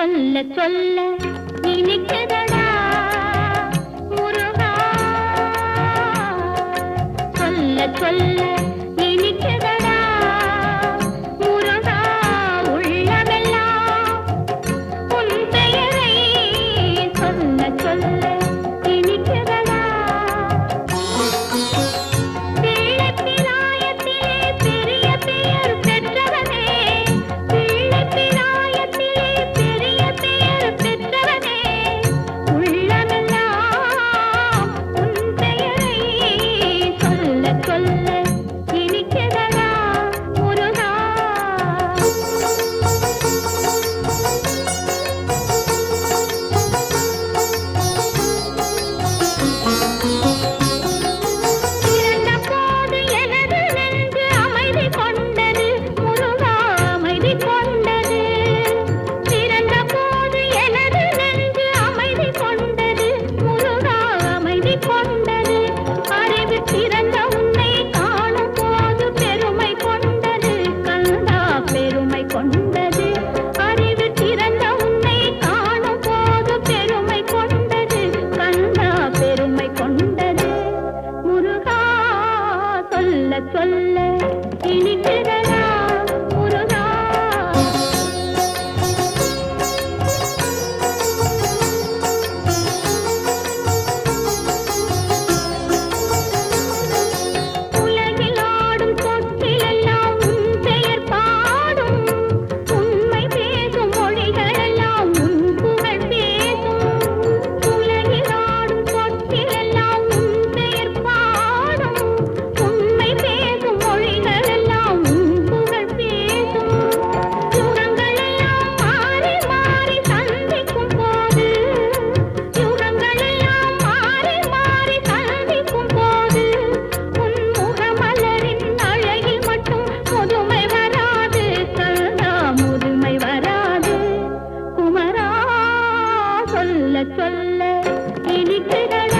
சொல்ல சொல்ல இனிக்குதடா சொல்ல சொல்ல சொல்ல சொல்ல இனிக்கிறதா சொல்ல சொல்ல இனிக்குதடா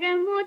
Rồi.